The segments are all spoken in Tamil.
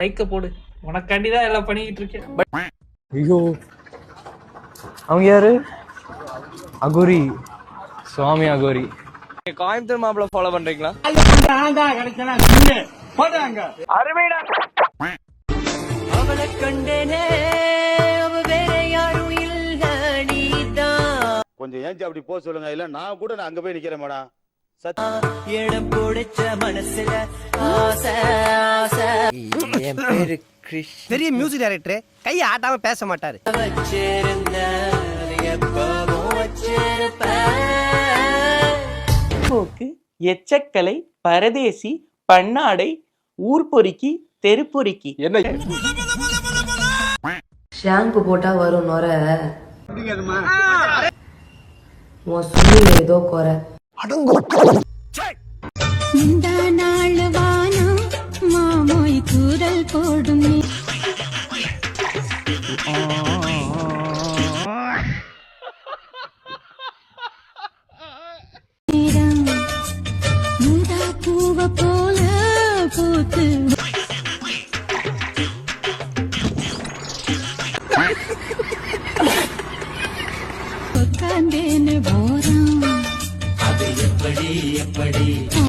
லைக்க போடு. உனக்காண்டி தான் எல்லாம் பண்ணிக்கிட்டு இருக்கேன். ஐயோ. அவங்க யாரு? அகோரி. சுவாமி அகோரி. கோயம்புத்தூர் மாப்பிள்ள ஃபாலோ பண்றீங்களா? அவளை கண்டேனே கொஞ்சம் ஏஞ்சி அப்படி போக சொல்லுங்க. இல்ல நான் கூட நான் அங்க போய் நிக்கிறேன் மேடம் இடம் பிடிச்ச மனசுல ஆசை ஆசை. என் பேரு கிறிஷ் பெரிய மியூசிக் டைரக்டர் கையை ஆட்டாம பேச மாட்டாரு. எச்சக்கலை பரதேசி பன்னாடை ஊர்பொறுக்கி தெருப்பொறுக்கி. என்ன? ஷாம்பு போட்டா வரும் நொர. உன் சுண்ணில ஏதோ குறை. இந்த நாள் வானம் மாமோய் தூரல் போடும்.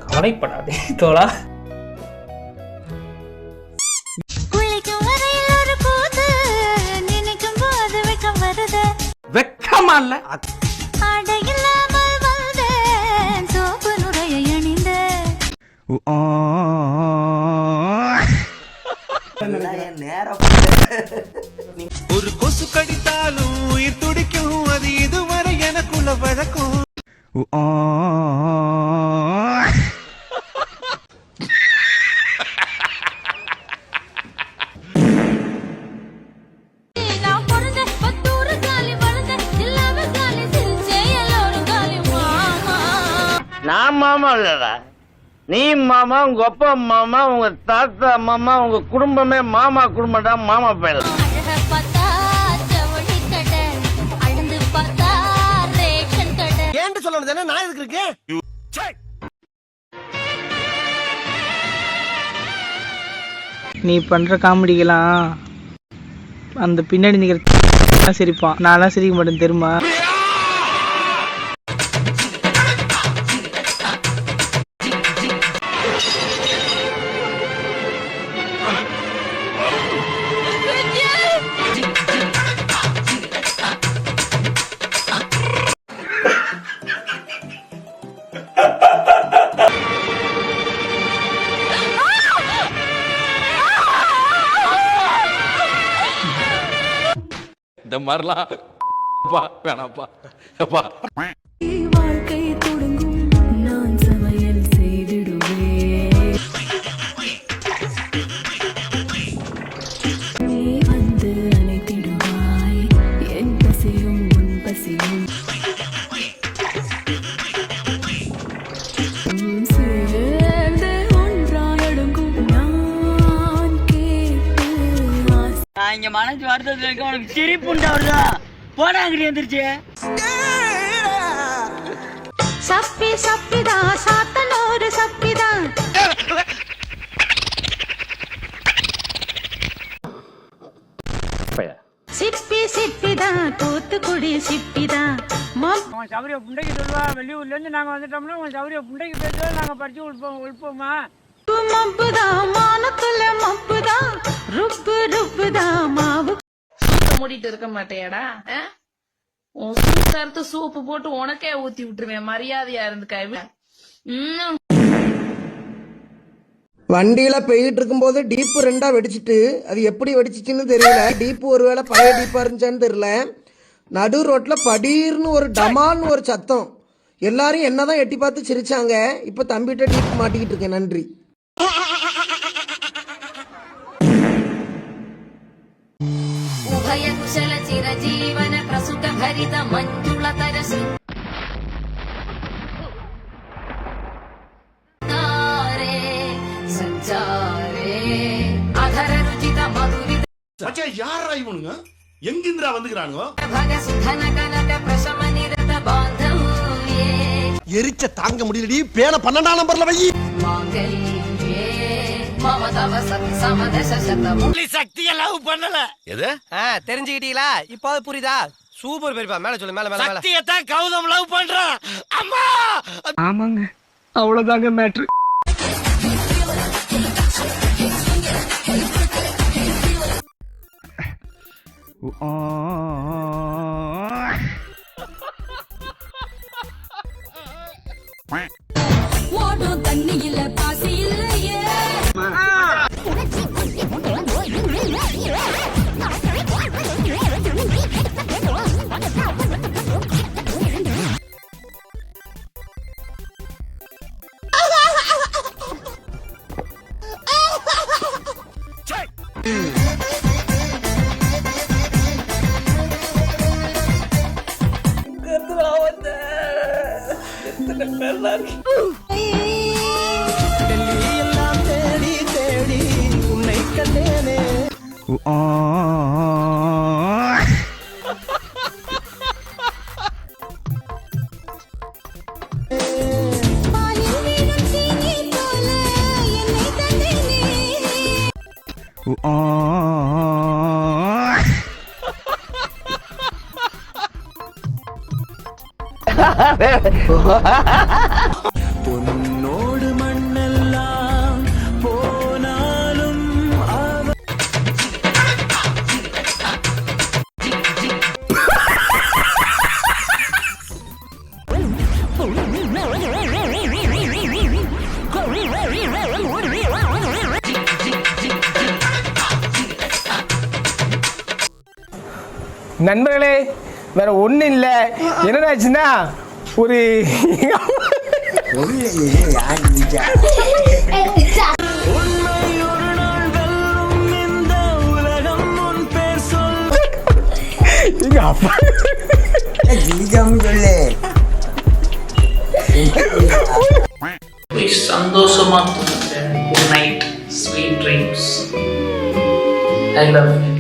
கவலைப்படாதே தோழா. ஒரு கூத்து நினைக்கும் போது வெக்கம் இல்ல? ஆடை இல்லாமல் வந்தேன் சோப்பு மாமா இல்லடா நீ மாமா உங்க அப்பா மாமா உங்க தாத்தா மாமா உங்க குடும்பமே மாமா குடும்பம்டா மாமா பேர். அழக பார்த்தா ஜவுளி கடை அழுந்து பார்த்தா ரேஷன் கடை. ஏன்ட்டு சொல்லணும் தானே? நான் எதுக்கு இருக்கேன்? நீ பண்ற காமெடிக்கெல்லாம் அந்த பின்னாடி நிக்கிற சிரிப்பான். நான்லாம் சிரிக்க மாட்டேன் தெரியுமா? இந்த மாதிரிலாம் வேணாப்பா அப்பா. நான் இங்க மனசு வருத்தத்துல இருக்க உனக்கு சிரிப்பு உண்டாவதுதா போடா அங்கிட்டு எந்திரிச்சு. சப்பி சப்பிதா சாத்தனோரு சப்பிதா. சிப்பி சிப்பிதா தூத்துக்குடி சிப்பிதா. உன் சௌரிய புண்டைக்கு சொல்லுவா வெளியூர்ல இருந்து நாங்க வந்துட்டோம்னா உன் சௌரிய புண்டைக்கு பேசுவா நாங்க படிச்சு உழுப்போம் உழுப்போமா? மப்புதா மானத்துல மப்புதா மாவு மூடிட்டு இருக்க மாட்டேயாடா. உன் சூப் சூப்பு போட்டு உனக்கே ஊத்தி விட்டுருவேன். மரியாதையா இருந்துக்க உம். வண்டியில போயிட்டு இருக்கும்போது டீப்பு ரெண்டா வெடிச்சிட்டு அது எப்படி வெடிச்சிச்சுன்னு தெரியல. டீப்பு ஒருவேளை பழைய டீப்பா இருந்துச்சான்னு தெரியல. நடு ரோட்ல படீர்னு ஒரு டமால்னு ஒரு சத்தம். எல்லாரும் என்னதான் எட்டி பார்த்து சிரிச்சாங்க. இப்ப தம்பிட்ட டீப் மாட்டிக்கிட்டு இருக்கேன். நன்றி. యోగయక్షల చిరజీవన ప్రసుట భరిత మంజుళతర யாரா இவனுங்க எங்கிந்திரா வந்துக்கிறானுங்க எரிச்ச தாங்க முடியலடி பேன பன்னெண்டாம் நம்பர்ல வை சக்திய லவ் பண்ணல. எது? தெரிஞ்சுக்கிட்டீங்களா? இப்போ புரியுதா? சூப்பர் பெரியப்பா மேல சொல்லு மேல மேல சக்தியத்தான் கௌதம் லவ் பண்றான் அம்மா! ஆமாங்க அவ்வளவுதாங்க மேட்ரு ஓடும் தண்ணியில பாலில் பொன்னோடு மண்ணெல்லாம் போனாலும் நண்பர்களே வேற ஒன்றும் இல்ல. என்னடாச்சுன்னா ஒரு ஒரு எங்க அப்பா சந்தோஷமா night sweet dreams I love you